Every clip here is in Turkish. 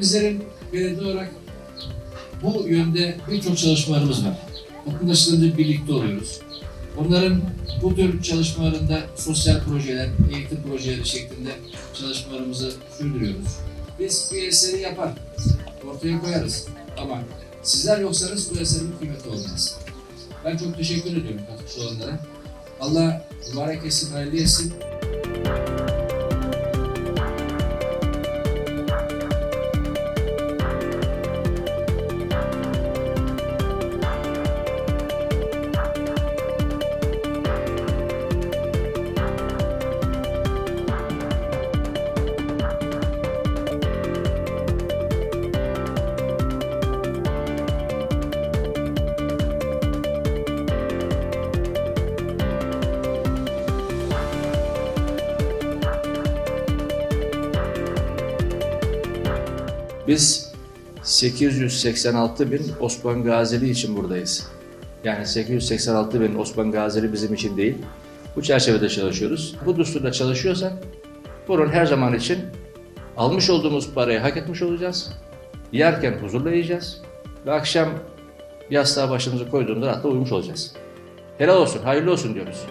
bizlerin belediye olarak bu yönde birçok çalışmalarımız var. Okuldaşlarında birlikte oluyoruz. Onların bu tür çalışmalarında sosyal projeler, eğitim projeleri şeklinde çalışmalarımızı sürdürüyoruz. Biz bir eseri yapar, ortaya koyarız. Ama sizler yoksanız bu eserin kıymeti olmaz. Ben çok teşekkür ediyorum katkısı olanlara. Allah mübarek etsin, hayırlı etsin. Biz 886 bin Osman Gazili için buradayız. Yani 886 bin Osman Gazili bizim için değil. Bu çerçevede çalışıyoruz. Bu düsturda çalışıyorsak bunun her zaman için almış olduğumuz parayı hak etmiş olacağız. Yerken huzurla yiyeceğiz. Ve akşam yastığa başımızı koyduğunda rahatla uyumuş olacağız. Helal olsun, hayırlı olsun diyoruz.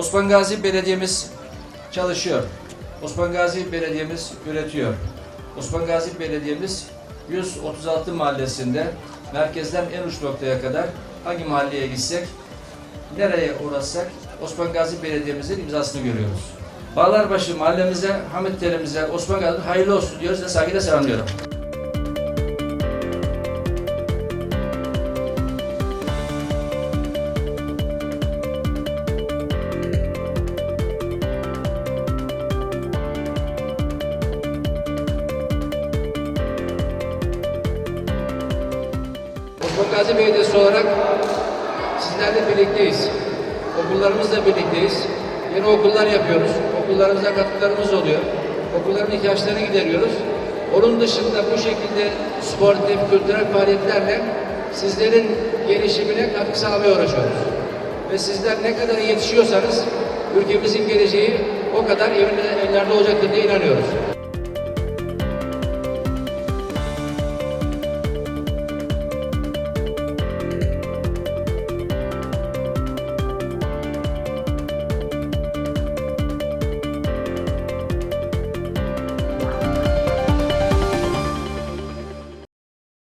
Osman Gazi Belediye'miz çalışıyor. Osman Gazi Belediye'miz üretiyor. Osman Gazi Belediye'miz 136 mahallesinde merkezden en uç noktaya kadar hangi mahalleye gitsek, nereye uğraşsak Osman Gazi Belediye'mizin imzasını görüyoruz. Bağlarbaşı mahallemize, Hamit Telimize, Osman Gazi hayırlı olsun diyoruz ve saygıyla selamlıyorum. Gazi Belediyesi olarak sizlerle birlikteyiz. Okullarımızla birlikteyiz. Yeni okullar yapıyoruz. Okullarımıza katkılarımız oluyor. Okulların ihtiyaçlarını gideriyoruz. Onun dışında bu şekilde sportif, kültürel faaliyetlerle sizlerin gelişimine katkı sağlamaya uğraşıyoruz. Ve sizler ne kadar yetişiyorsanız ülkemizin geleceği o kadar evinde- ellerde olacaktır diye inanıyoruz.